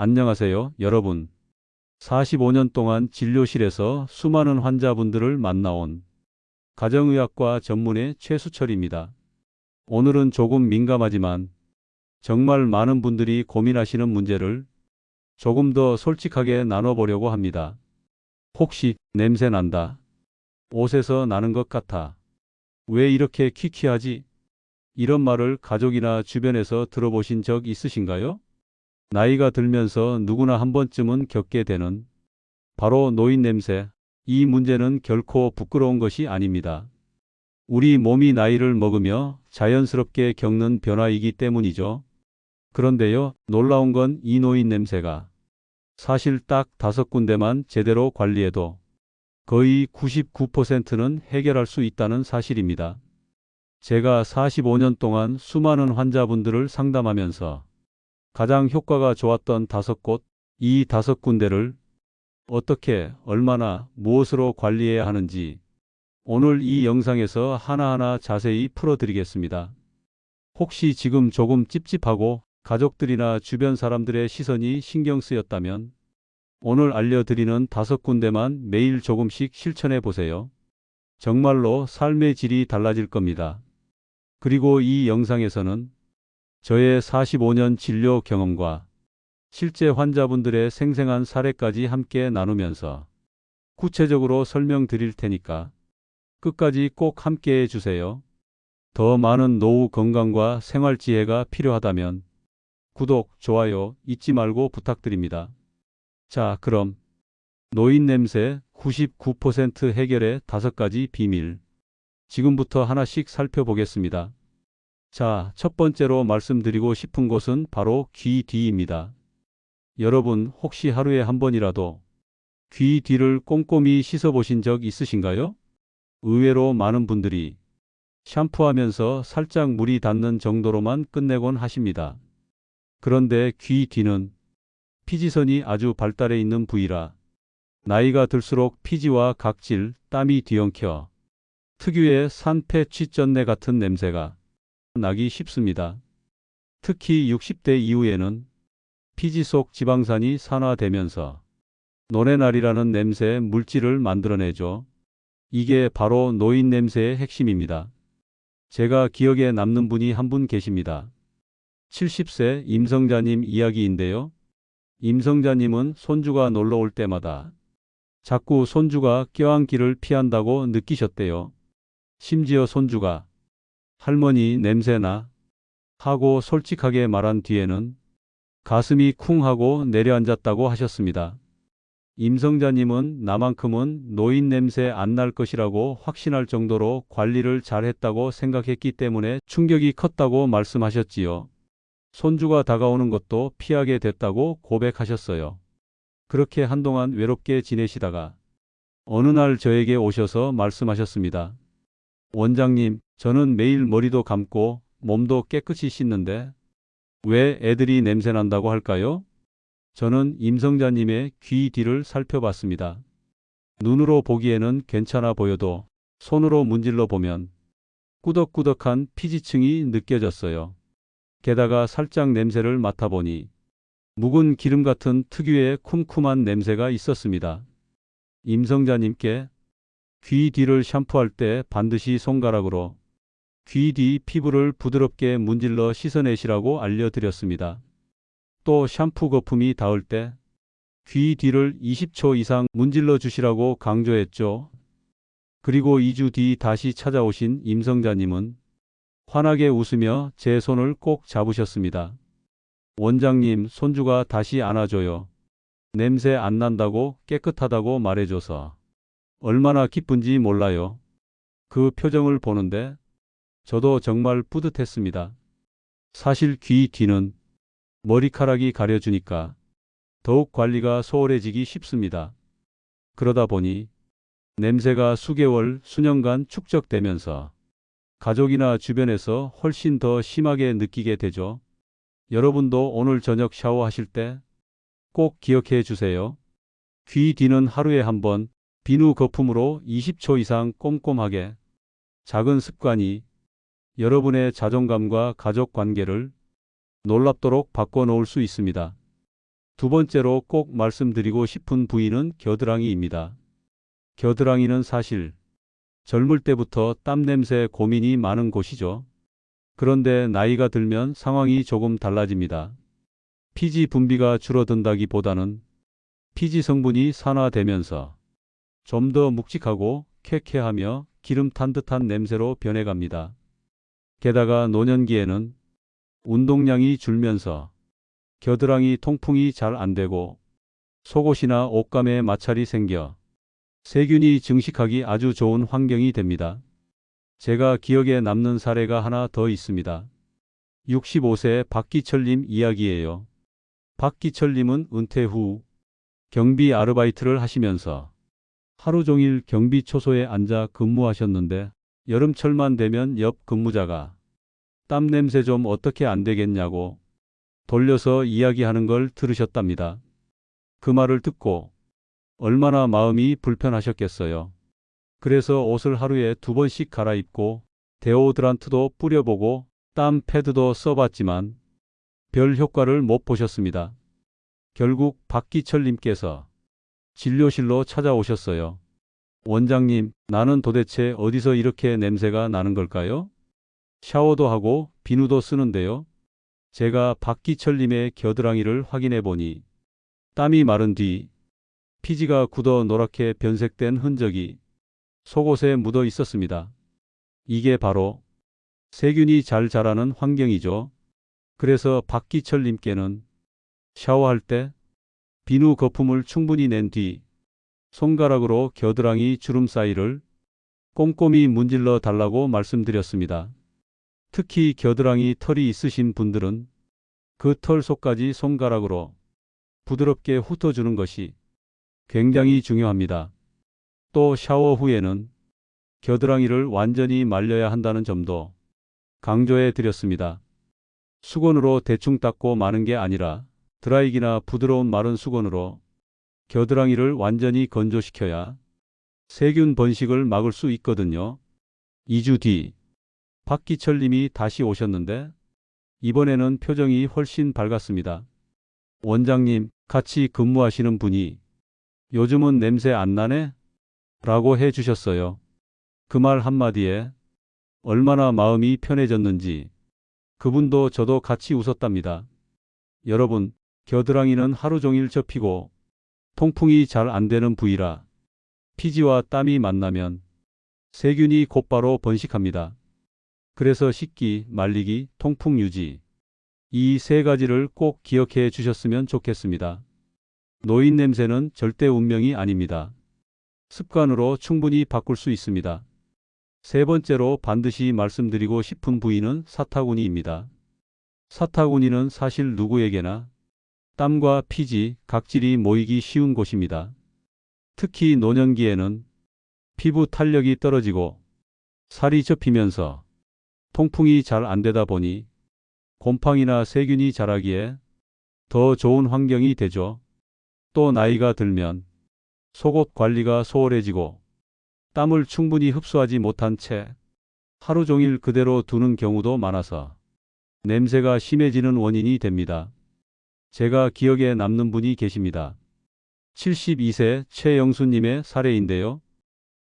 안녕하세요, 여러분. 45년 동안 진료실에서 수많은 환자분들을 만나온 가정의학과 전문의 최수철입니다. 오늘은 조금 민감하지만 정말 많은 분들이 고민하시는 문제를 조금 더 솔직하게 나눠보려고 합니다. 혹시 냄새 난다. 옷에서 나는 것 같아. 왜 이렇게 퀴퀴하지? 이런 말을 가족이나 주변에서 들어보신 적 있으신가요? 나이가 들면서 누구나 한 번쯤은 겪게 되는 바로 노인 냄새. 이 문제는 결코 부끄러운 것이 아닙니다. 우리 몸이 나이를 먹으며 자연스럽게 겪는 변화이기 때문이죠. 그런데요, 놀라운 건 이 노인 냄새가 사실 딱 다섯 군데만 제대로 관리해도 거의 99%는 해결할 수 있다는 사실입니다. 제가 45년 동안 수많은 환자분들을 상담하면서 가장 효과가 좋았던 다섯 곳, 이 다섯 군데를 어떻게, 얼마나, 무엇으로 관리해야 하는지 오늘 이 영상에서 하나하나 자세히 풀어드리겠습니다. 혹시 지금 조금 찝찝하고 가족들이나 주변 사람들의 시선이 신경 쓰였다면 오늘 알려드리는 다섯 군데만 매일 조금씩 실천해 보세요. 정말로 삶의 질이 달라질 겁니다. 그리고 이 영상에서는 저의 45년 진료 경험과 실제 환자분들의 생생한 사례까지 함께 나누면서 구체적으로 설명드릴 테니까 끝까지 꼭 함께 해주세요. 더 많은 노후 건강과 생활 지혜가 필요하다면 구독, 좋아요 잊지 말고 부탁드립니다. 자, 그럼 노인 냄새 99% 해결의 다섯 가지 비밀. 지금부터 하나씩 살펴보겠습니다. 자, 첫 번째로 말씀드리고 싶은 곳은 바로 귀 뒤입니다. 여러분, 혹시 하루에 한 번이라도 귀 뒤를 꼼꼼히 씻어보신 적 있으신가요? 의외로 많은 분들이 샴푸하면서 살짝 물이 닿는 정도로만 끝내곤 하십니다. 그런데 귀 뒤는 피지선이 아주 발달해 있는 부위라 나이가 들수록 피지와 각질, 땀이 뒤엉켜 특유의 산패 취전내 같은 냄새가 나기 쉽습니다. 특히 60대 이후에는 피지 속 지방산이 산화되면서 노래날이라는 냄새 물질을 만들어내죠. 이게 바로 노인 냄새의 핵심입니다. 제가 기억에 남는 분이 한 분 계십니다. 70세 임성자님 이야기인데요. 임성자님은 손주가 놀러 올 때마다 자꾸 손주가 껴안기를 피한다고 느끼셨대요. 심지어 손주가 할머니 냄새나 하고 솔직하게 말한 뒤에는 가슴이 쿵 하고 내려앉았다고 하셨습니다. 임성자님은 나만큼은 노인 냄새 안 날 것이라고 확신할 정도로 관리를 잘했다고 생각했기 때문에 충격이 컸다고 말씀하셨지요. 손주가 다가오는 것도 피하게 됐다고 고백하셨어요. 그렇게 한동안 외롭게 지내시다가 어느 날 저에게 오셔서 말씀하셨습니다. 원장님, 저는 매일 머리도 감고 몸도 깨끗이 씻는데 왜 애들이 냄새 난다고 할까요? 저는 임성자님의 귀 뒤를 살펴봤습니다. 눈으로 보기에는 괜찮아 보여도 손으로 문질러 보면 꾸덕꾸덕한 피지층이 느껴졌어요. 게다가 살짝 냄새를 맡아보니 묵은 기름 같은 특유의 쿰쿰한 냄새가 있었습니다. 임성자님께 귀 뒤를 샴푸할 때 반드시 손가락으로 귀 뒤 피부를 부드럽게 문질러 씻어내시라고 알려드렸습니다. 또 샴푸 거품이 닿을 때 귀 뒤를 20초 이상 문질러 주시라고 강조했죠. 그리고 2주 뒤 다시 찾아오신 임성자님은 환하게 웃으며 제 손을 꼭 잡으셨습니다. 원장님, 손주가 다시 안아줘요. 냄새 안 난다고 깨끗하다고 말해줘서 얼마나 기쁜지 몰라요. 그 표정을 보는데 저도 정말 뿌듯했습니다. 사실 귀 뒤는 머리카락이 가려주니까 더욱 관리가 소홀해지기 쉽습니다. 그러다 보니 냄새가 수개월, 수년간 축적되면서 가족이나 주변에서 훨씬 더 심하게 느끼게 되죠. 여러분도 오늘 저녁 샤워하실 때 꼭 기억해 주세요. 귀 뒤는 하루에 한 번 비누 거품으로 20초 이상 꼼꼼하게 작은 습관이 여러분의 자존감과 가족 관계를 놀랍도록 바꿔놓을 수 있습니다. 두 번째로 꼭 말씀드리고 싶은 부위는 겨드랑이입니다. 겨드랑이는 사실 젊을 때부터 땀 냄새 고민이 많은 곳이죠. 그런데 나이가 들면 상황이 조금 달라집니다. 피지 분비가 줄어든다기보다는 피지 성분이 산화되면서 좀 더 묵직하고 쾌쾌하며 기름 탄 듯한 냄새로 변해갑니다. 게다가 노년기에는 운동량이 줄면서 겨드랑이 통풍이 잘 안 되고 속옷이나 옷감에 마찰이 생겨 세균이 증식하기 아주 좋은 환경이 됩니다. 제가 기억에 남는 사례가 하나 더 있습니다. 65세 박기철님 이야기예요. 박기철님은 은퇴 후 경비 아르바이트를 하시면서 하루 종일 경비 초소에 앉아 근무하셨는데 여름철만 되면 옆 근무자가 땀 냄새 좀 어떻게 안 되겠냐고 돌려서 이야기하는 걸 들으셨답니다. 그 말을 듣고 얼마나 마음이 불편하셨겠어요. 그래서 옷을 하루에 두 번씩 갈아입고 데오드란트도 뿌려보고 땀 패드도 써봤지만 별 효과를 못 보셨습니다. 결국 박기철님께서 진료실로 찾아오셨어요. 원장님, 나는 도대체 어디서 이렇게 냄새가 나는 걸까요? 샤워도 하고 비누도 쓰는데요. 제가 박기철님의 겨드랑이를 확인해 보니 땀이 마른 뒤 피지가 굳어 노랗게 변색된 흔적이 속옷에 묻어 있었습니다. 이게 바로 세균이 잘 자라는 환경이죠. 그래서 박기철님께는 샤워할 때 비누 거품을 충분히 낸 뒤 손가락으로 겨드랑이 주름 사이를 꼼꼼히 문질러 달라고 말씀드렸습니다. 특히 겨드랑이 털이 있으신 분들은 그 털 속까지 손가락으로 부드럽게 훑어주는 것이 굉장히 중요합니다. 또 샤워 후에는 겨드랑이를 완전히 말려야 한다는 점도 강조해 드렸습니다. 수건으로 대충 닦고 마는 게 아니라 드라이기나 부드러운 마른 수건으로 겨드랑이를 완전히 건조시켜야 세균 번식을 막을 수 있거든요. 2주 뒤 박기철 님이 다시 오셨는데 이번에는 표정이 훨씬 밝았습니다. 원장님, 같이 근무하시는 분이 요즘은 냄새 안 나네? 라고 해 주셨어요. 그 말 한마디에 얼마나 마음이 편해졌는지 그분도 저도 같이 웃었답니다. 여러분, 겨드랑이는 하루 종일 접히고 통풍이 잘 안 되는 부위라 피지와 땀이 만나면 세균이 곧바로 번식합니다. 그래서 씻기, 말리기, 통풍 유지 이 세 가지를 꼭 기억해 주셨으면 좋겠습니다. 노인 냄새는 절대 운명이 아닙니다. 습관으로 충분히 바꿀 수 있습니다. 세 번째로 반드시 말씀드리고 싶은 부위는 사타구니입니다. 사타구니는 사실 누구에게나 땀과 피지, 각질이 모이기 쉬운 곳입니다. 특히 노년기에는 피부 탄력이 떨어지고 살이 접히면서 통풍이 잘 안 되다 보니 곰팡이나 세균이 자라기에 더 좋은 환경이 되죠. 또 나이가 들면 속옷 관리가 소홀해지고 땀을 충분히 흡수하지 못한 채 하루 종일 그대로 두는 경우도 많아서 냄새가 심해지는 원인이 됩니다. 제가 기억에 남는 분이 계십니다. 72세 최영수님의 사례인데요.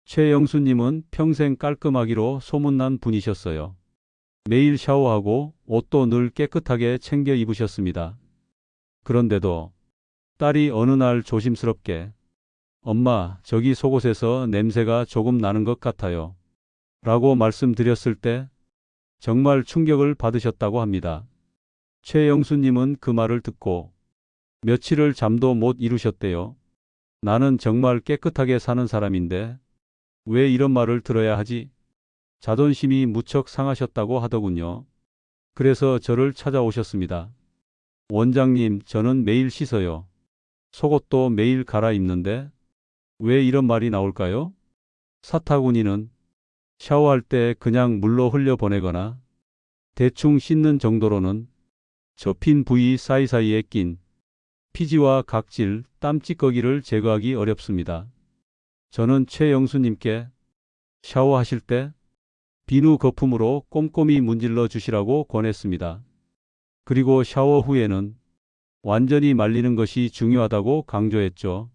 최영수님은 평생 깔끔하기로 소문난 분이셨어요. 매일 샤워하고 옷도 늘 깨끗하게 챙겨 입으셨습니다. 그런데도 딸이 어느 날 조심스럽게 엄마, 저기 속옷에서 냄새가 조금 나는 것 같아요. 라고 말씀드렸을 때 정말 충격을 받으셨다고 합니다. 최영수님은 그 말을 듣고 며칠을 잠도 못 이루셨대요. 나는 정말 깨끗하게 사는 사람인데 왜 이런 말을 들어야 하지? 자존심이 무척 상하셨다고 하더군요. 그래서 저를 찾아오셨습니다. 원장님, 저는 매일 씻어요. 속옷도 매일 갈아입는데 왜 이런 말이 나올까요? 사타구니는 샤워할 때 그냥 물로 흘려보내거나 대충 씻는 정도로는 접힌 부위 사이사이에 낀 피지와 각질, 땀 찌꺼기를 제거하기 어렵습니다. 저는 최영수님께 샤워하실 때 비누 거품으로 꼼꼼히 문질러 주시라고 권했습니다. 그리고 샤워 후에는 완전히 말리는 것이 중요하다고 강조했죠.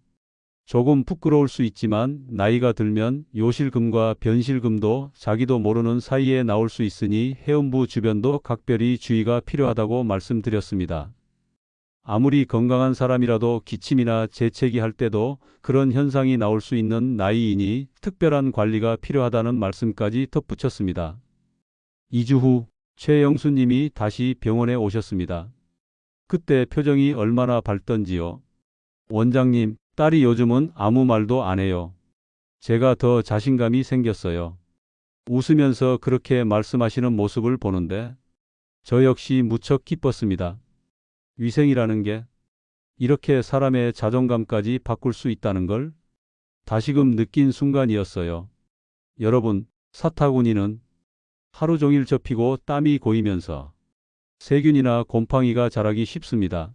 조금 부끄러울 수 있지만 나이가 들면 요실금과 변실금도 자기도 모르는 사이에 나올 수 있으니 해운부 주변도 각별히 주의가 필요하다고 말씀드렸습니다. 아무리 건강한 사람이라도 기침이나 재채기 할 때도 그런 현상이 나올 수 있는 나이이니 특별한 관리가 필요하다는 말씀까지 덧붙였습니다. 2주 후 최영수님이 다시 병원에 오셨습니다. 그때 표정이 얼마나 밝던지요. 원장님, 딸이 요즘은 아무 말도 안 해요. 제가 더 자신감이 생겼어요. 웃으면서 그렇게 말씀하시는 모습을 보는데 저 역시 무척 기뻤습니다. 위생이라는 게 이렇게 사람의 자존감까지 바꿀 수 있다는 걸 다시금 느낀 순간이었어요. 여러분, 사타구니는 하루 종일 접히고 땀이 고이면서 세균이나 곰팡이가 자라기 쉽습니다.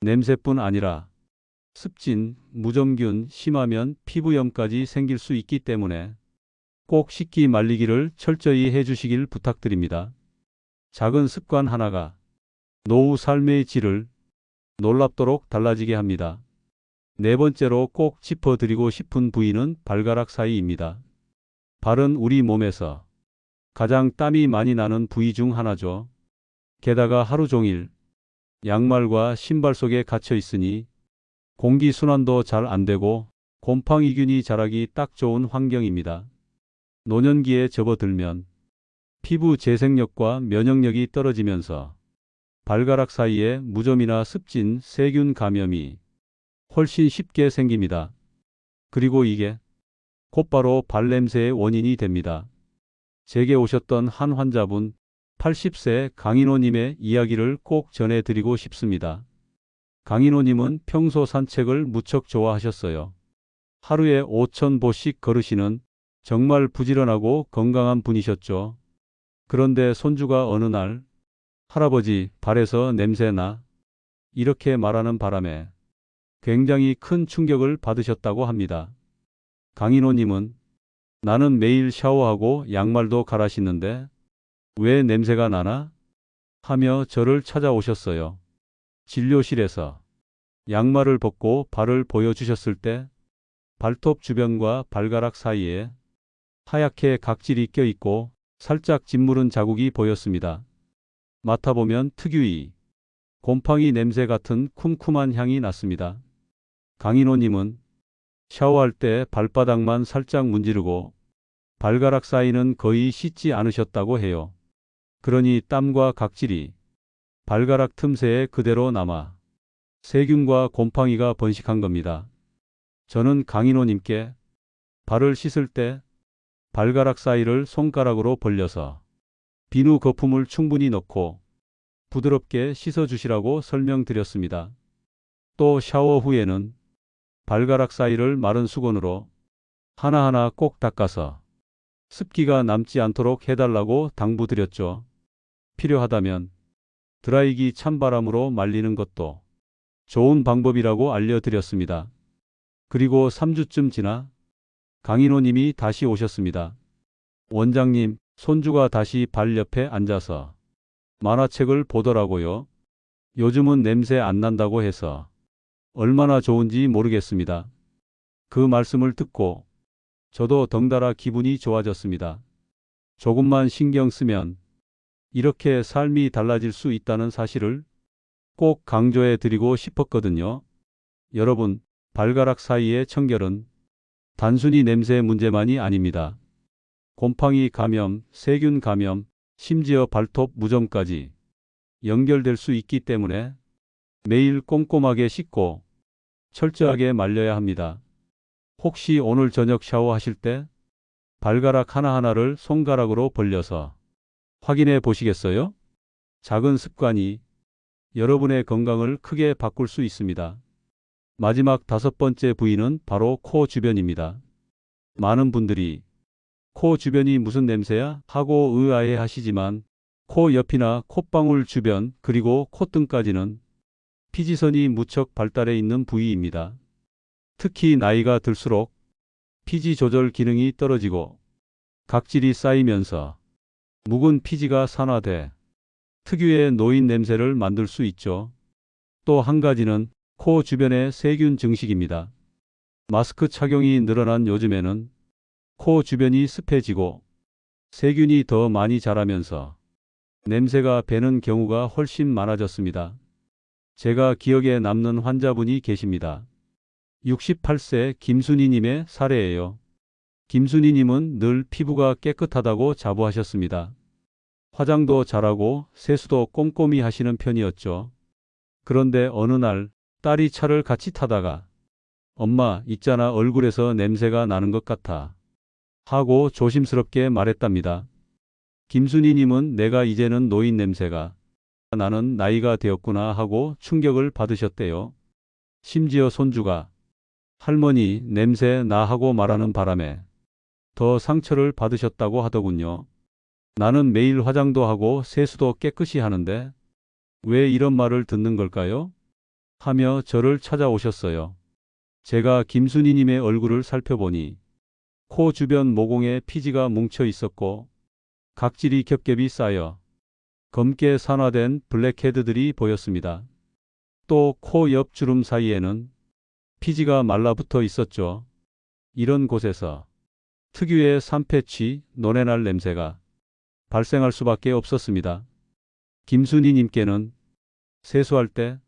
냄새뿐 아니라 습진, 무좀균, 심하면 피부염까지 생길 수 있기 때문에 꼭 씻기 말리기를 철저히 해주시길 부탁드립니다. 작은 습관 하나가 노후 삶의 질을 놀랍도록 달라지게 합니다. 네 번째로 꼭 짚어드리고 싶은 부위는 발가락 사이입니다. 발은 우리 몸에서 가장 땀이 많이 나는 부위 중 하나죠. 게다가 하루 종일 양말과 신발 속에 갇혀 있으니 공기 순환도 잘 안 되고 곰팡이균이 자라기 딱 좋은 환경입니다. 노년기에 접어들면 피부 재생력과 면역력이 떨어지면서 발가락 사이에 무좀이나 습진, 세균 감염이 훨씬 쉽게 생깁니다. 그리고 이게 곧바로 발냄새의 원인이 됩니다. 제게 오셨던 한 환자분 80세 강인호님의 이야기를 꼭 전해드리고 싶습니다. 강인호님은 평소 산책을 무척 좋아하셨어요. 하루에 5,000보씩 걸으시는 정말 부지런하고 건강한 분이셨죠. 그런데 손주가 어느 날 할아버지 발에서 냄새나 이렇게 말하는 바람에 굉장히 큰 충격을 받으셨다고 합니다. 강인호님은 나는 매일 샤워하고 양말도 갈아 신는데 왜 냄새가 나나? 하며 저를 찾아오셨어요. 진료실에서 양말을 벗고 발을 보여주셨을 때 발톱 주변과 발가락 사이에 하얗게 각질이 껴있고 살짝 짓무른 자국이 보였습니다. 맡아보면 특유의 곰팡이 냄새 같은 쿰쿰한 향이 났습니다. 강인호님은 샤워할 때 발바닥만 살짝 문지르고 발가락 사이는 거의 씻지 않으셨다고 해요. 그러니 땀과 각질이 발가락 틈새에 그대로 남아 세균과 곰팡이가 번식한 겁니다. 저는 강인호님께 발을 씻을 때 발가락 사이를 손가락으로 벌려서 비누 거품을 충분히 넣고 부드럽게 씻어주시라고 설명드렸습니다. 또 샤워 후에는 발가락 사이를 마른 수건으로 하나하나 꼭 닦아서 습기가 남지 않도록 해달라고 당부드렸죠. 필요하다면 드라이기 찬바람으로 말리는 것도 좋은 방법이라고 알려드렸습니다. 그리고 3주쯤 지나 강인호님이 다시 오셨습니다. 원장님, 손주가 다시 발 옆에 앉아서 만화책을 보더라고요. 요즘은 냄새 안 난다고 해서 얼마나 좋은지 모르겠습니다. 그 말씀을 듣고 저도 덩달아 기분이 좋아졌습니다. 조금만 신경 쓰면 이렇게 삶이 달라질 수 있다는 사실을 꼭 강조해 드리고 싶었거든요. 여러분, 발가락 사이의 청결은 단순히 냄새 문제만이 아닙니다. 곰팡이 감염, 세균 감염, 심지어 발톱 무좀까지 연결될 수 있기 때문에 매일 꼼꼼하게 씻고 철저하게 말려야 합니다. 혹시 오늘 저녁 샤워하실 때 발가락 하나하나를 손가락으로 벌려서 확인해 보시겠어요? 작은 습관이 여러분의 건강을 크게 바꿀 수 있습니다. 마지막 다섯 번째 부위는 바로 코 주변입니다. 많은 분들이 코 주변이 무슨 냄새야? 하고 의아해 하시지만 코 옆이나 콧방울 주변 그리고 콧등까지는 피지선이 무척 발달해 있는 부위입니다. 특히 나이가 들수록 피지 조절 기능이 떨어지고 각질이 쌓이면서 묵은 피지가 산화돼 특유의 노인 냄새를 만들 수 있죠. 또 한 가지는 코 주변의 세균 증식입니다. 마스크 착용이 늘어난 요즘에는 코 주변이 습해지고 세균이 더 많이 자라면서 냄새가 배는 경우가 훨씬 많아졌습니다. 제가 기억에 남는 환자분이 계십니다. 68세 김순희님의 사례예요. 김순희님은 늘 피부가 깨끗하다고 자부하셨습니다. 화장도 잘하고 세수도 꼼꼼히 하시는 편이었죠. 그런데 어느 날 딸이 차를 같이 타다가 엄마 있잖아 얼굴에서 냄새가 나는 것 같아 하고 조심스럽게 말했답니다. 김순희님은 내가 이제는 노인 냄새가 나는 나이가 되었구나 하고 충격을 받으셨대요. 심지어 손주가 할머니 냄새 나 하고 말하는 바람에 더 상처를 받으셨다고 하더군요. 나는 매일 화장도 하고 세수도 깨끗이 하는데 왜 이런 말을 듣는 걸까요? 하며 저를 찾아오셨어요. 제가 김순희님의 얼굴을 살펴보니 코 주변 모공에 피지가 뭉쳐 있었고 각질이 겹겹이 쌓여 검게 산화된 블랙헤드들이 보였습니다. 또 코 옆 주름 사이에는 피지가 말라붙어 있었죠. 이런 곳에서 특유의 산패취, 노래날 냄새가 발생할 수밖에 없었습니다. 김순희님께는 세수할 때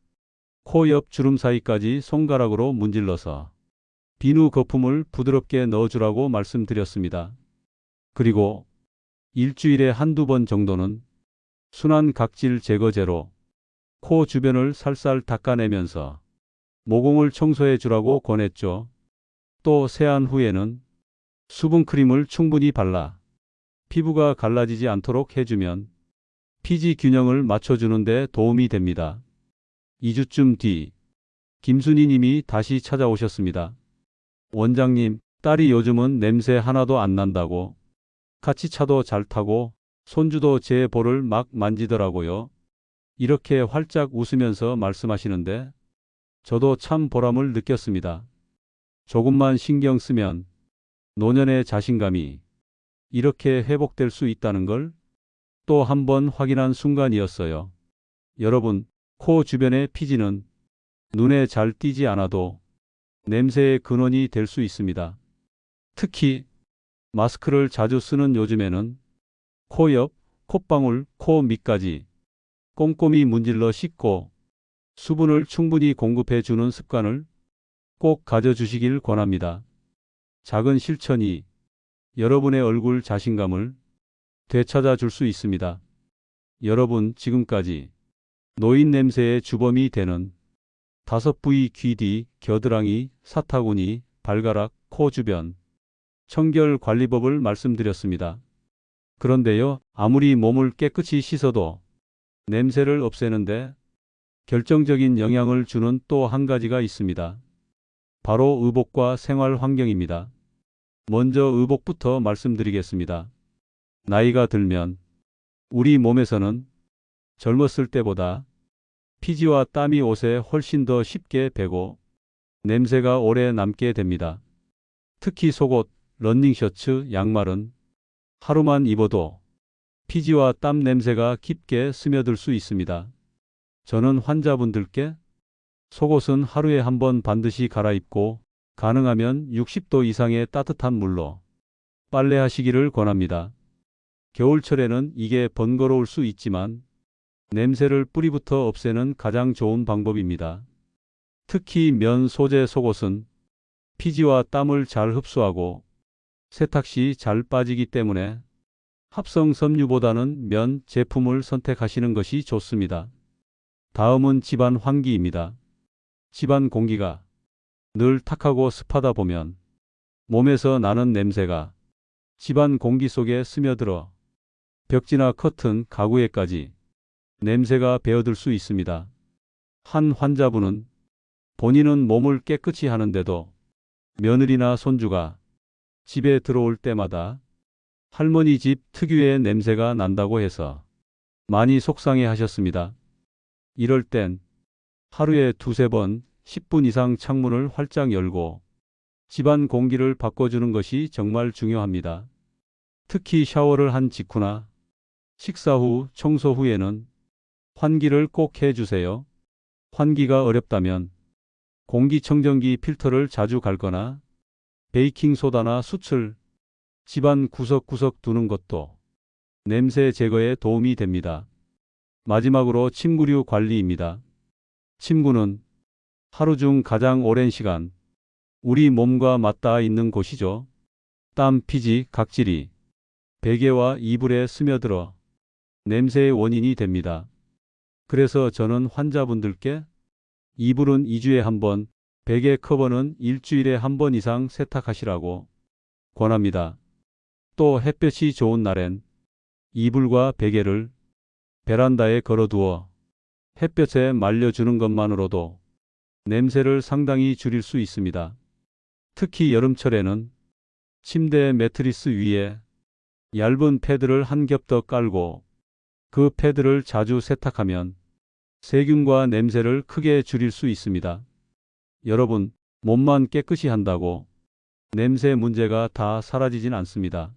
코 옆 주름 사이까지 손가락으로 문질러서 비누 거품을 부드럽게 넣어주라고 말씀드렸습니다. 그리고 일주일에 한두 번 정도는 순한 각질 제거제로 코 주변을 살살 닦아내면서 모공을 청소해 주라고 권했죠. 또 세안 후에는 수분크림을 충분히 발라 피부가 갈라지지 않도록 해주면 피지 균형을 맞춰주는 데 도움이 됩니다. 2주쯤 뒤 김순희 님이 다시 찾아오셨습니다. 원장님, 딸이 요즘은 냄새 하나도 안 난다고 같이 차도 잘 타고 손주도 제 볼을 막 만지더라고요. 이렇게 활짝 웃으면서 말씀하시는데 저도 참 보람을 느꼈습니다. 조금만 신경 쓰면 노년의 자신감이 이렇게 회복될 수 있다는 걸 또 한 번 확인한 순간이었어요. 여러분, 코 주변의 피지는 눈에 잘 띄지 않아도 냄새의 근원이 될 수 있습니다. 특히 마스크를 자주 쓰는 요즘에는 코 옆, 콧방울, 코 밑까지 꼼꼼히 문질러 씻고 수분을 충분히 공급해 주는 습관을 꼭 가져주시길 권합니다. 작은 실천이 여러분의 얼굴 자신감을 되찾아 줄 수 있습니다. 여러분 지금까지 노인 냄새의 주범이 되는 다섯 부위 귀 뒤, 겨드랑이, 사타구니, 발가락, 코 주변, 청결 관리법을 말씀드렸습니다. 그런데요, 아무리 몸을 깨끗이 씻어도 냄새를 없애는데 결정적인 영향을 주는 또 한 가지가 있습니다. 바로 의복과 생활 환경입니다. 먼저 의복부터 말씀드리겠습니다. 나이가 들면 우리 몸에서는 젊었을 때보다 피지와 땀이 옷에 훨씬 더 쉽게 배고 냄새가 오래 남게 됩니다. 특히 속옷, 런닝셔츠, 양말은 하루만 입어도 피지와 땀 냄새가 깊게 스며들 수 있습니다. 저는 환자분들께 속옷은 하루에 한 번 반드시 갈아입고 가능하면 60도 이상의 따뜻한 물로 빨래하시기를 권합니다. 겨울철에는 이게 번거로울 수 있지만 냄새를 뿌리부터 없애는 가장 좋은 방법입니다. 특히 면 소재 속옷은 피지와 땀을 잘 흡수하고 세탁 시 잘 빠지기 때문에 합성 섬유보다는 면 제품을 선택하시는 것이 좋습니다. 다음은 집안 환기입니다. 집안 공기가 늘 탁하고 습하다 보면 몸에서 나는 냄새가 집안 공기 속에 스며들어 벽지나 커튼, 가구에까지 냄새가 배어들 수 있습니다. 한 환자분은 본인은 몸을 깨끗이 하는데도 며느리나 손주가 집에 들어올 때마다 할머니 집 특유의 냄새가 난다고 해서 많이 속상해 하셨습니다. 이럴 땐 하루에 두세 번 10분 이상 창문을 활짝 열고 집안 공기를 바꿔주는 것이 정말 중요합니다. 특히 샤워를 한 직후나 식사 후, 청소 후에는 환기를 꼭 해주세요. 환기가 어렵다면 공기청정기 필터를 자주 갈거나 베이킹소다나 수출, 집안 구석구석 두는 것도 냄새 제거에 도움이 됩니다. 마지막으로 침구류 관리입니다. 침구는 하루 중 가장 오랜 시간 우리 몸과 맞닿아 있는 곳이죠. 땀, 피지, 각질이 베개와 이불에 스며들어 냄새의 원인이 됩니다. 그래서 저는 환자분들께 이불은 2주에 한 번, 베개 커버는 일주일에 한 번 이상 세탁하시라고 권합니다. 또 햇볕이 좋은 날엔 이불과 베개를 베란다에 걸어두어 햇볕에 말려주는 것만으로도 냄새를 상당히 줄일 수 있습니다. 특히 여름철에는 침대 매트리스 위에 얇은 패드를 한 겹 더 깔고 그 패드를 자주 세탁하면 세균과 냄새를 크게 줄일 수 있습니다. 여러분, 몸만 깨끗이 한다고 냄새 문제가 다 사라지진 않습니다.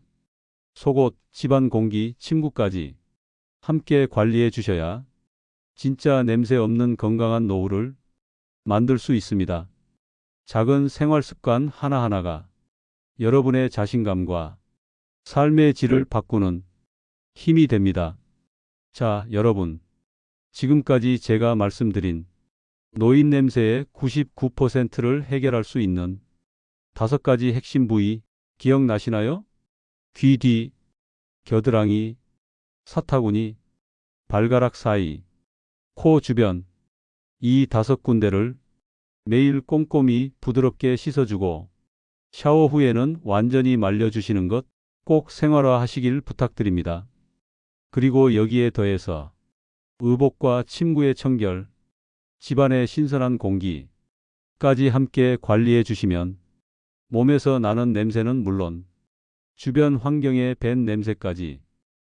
속옷, 집안 공기, 침구까지 함께 관리해 주셔야 진짜 냄새 없는 건강한 노후를 만들 수 있습니다. 작은 생활 습관 하나하나가 여러분의 자신감과 삶의 질을 바꾸는 힘이 됩니다. 자, 여러분. 지금까지 제가 말씀드린 노인 냄새의 99%를 해결할 수 있는 다섯 가지 핵심 부위 기억나시나요? 귀 뒤, 겨드랑이, 사타구니, 발가락 사이, 코 주변 이 다섯 군데를 매일 꼼꼼히 부드럽게 씻어주고 샤워 후에는 완전히 말려주시는 것 꼭 생활화 하시길 부탁드립니다. 그리고 여기에 더해서 의복과 침구의 청결, 집안의 신선한 공기까지 함께 관리해 주시면 몸에서 나는 냄새는 물론 주변 환경의 밴 냄새까지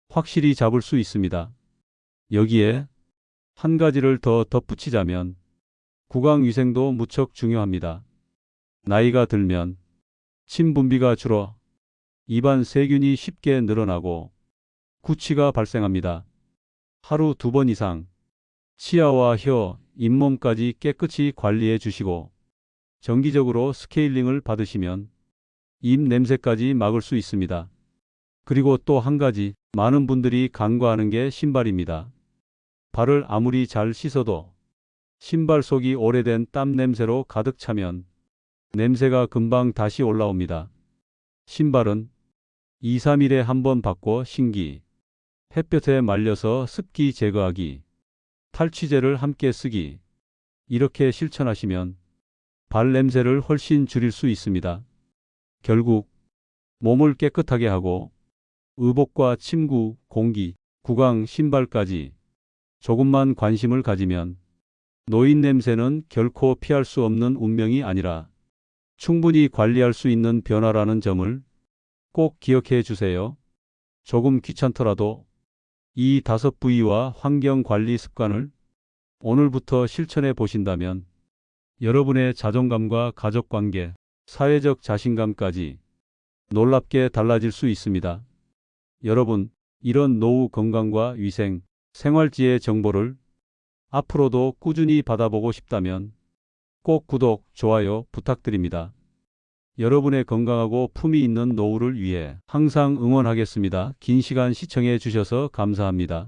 확실히 잡을 수 있습니다. 여기에 한 가지를 더 덧붙이자면 구강 위생도 무척 중요합니다. 나이가 들면 침 분비가 줄어 입안 세균이 쉽게 늘어나고 구취가 발생합니다. 하루 두 번 이상 치아와 혀, 잇몸까지 깨끗이 관리해 주시고 정기적으로 스케일링을 받으시면 입 냄새까지 막을 수 있습니다. 그리고 또 한 가지 많은 분들이 간과하는 게 신발입니다. 발을 아무리 잘 씻어도 신발 속이 오래된 땀 냄새로 가득 차면 냄새가 금방 다시 올라옵니다. 신발은 2, 3일에 한 번 바꿔 신기, 햇볕에 말려서 습기 제거하기, 탈취제를 함께 쓰기. 이렇게 실천하시면 발 냄새를 훨씬 줄일 수 있습니다. 결국 몸을 깨끗하게 하고 의복과 침구, 공기, 구강, 신발까지 조금만 관심을 가지면 노인 냄새는 결코 피할 수 없는 운명이 아니라 충분히 관리할 수 있는 변화라는 점을 꼭 기억해 주세요. 조금 귀찮더라도 이 다섯 부위와 환경 관리 습관을 오늘부터 실천해 보신다면 여러분의 자존감과 가족 관계, 사회적 자신감까지 놀랍게 달라질 수 있습니다. 여러분, 이런 노후 건강과 위생, 생활지의 정보를 앞으로도 꾸준히 받아보고 싶다면 꼭 구독, 좋아요 부탁드립니다. 여러분의 건강하고 품위 있는 노후를 위해 항상 응원하겠습니다. 긴 시간 시청해 주셔서 감사합니다.